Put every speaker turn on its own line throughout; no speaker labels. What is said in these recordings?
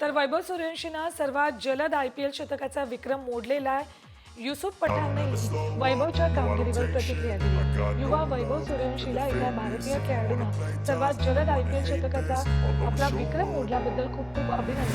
तर वैभव सूर्यवंशीनं सर्वात जलद आय पी एल शतकाचा विक्रम मोडलेला आहे. युसुफ पठाणने वैभवच्या कामगिरीवर प्रतिक्रिया दिली. युवा वैभव सूर्यवंशीला एका भारतीय खेळाडूनं सर्वात जलद आय पी एल शतकाचा आपला विक्रम मोडल्याबद्दल खूप खूप अभिनंदन.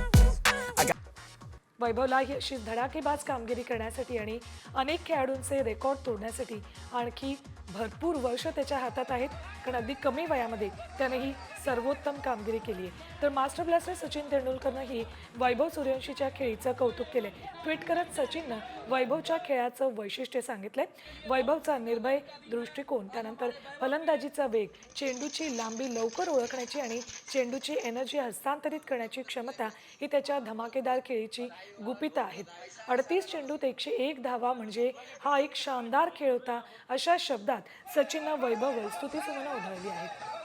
वैभवला अशी धडाकेबाज कामगिरी करण्यासाठी आणि अनेक खेळाडूंचे रेकॉर्ड तोडण्यासाठी आणखी भरपूर वर्ष त्याच्या हातात आहेत. कारण अगदी कमी वयामध्ये त्याने ही सर्वोत्तम कामगिरी केली आहे. तर मास्टर ब्लास्टर सचिन तेंडुलकरनंही वैभव सूर्यवंशीच्या खेळीचं कौतुक केलंय. ट्विट करत सचिननं वैभवच्या खेळाचं वैशिष्ट्य सांगितलं वैभवचा निर्भय दृष्टिकोन त्यानंतर फलंदाजीचा वेग चेंडूची लांबी लवकर ओळखण्याची आणि चेंडूची एनर्जी हस्तांतरित करण्याची क्षमता ही त्याच्या धमाकेदार खेळीची गुपित आहेत. अडतीस चेंडूत एकशे एक धावा म्हणजे हा एक शानदार खेळ होता अशा शब्दात सचिननं वैभव स्तुतीसुमनं उधळली आहेत.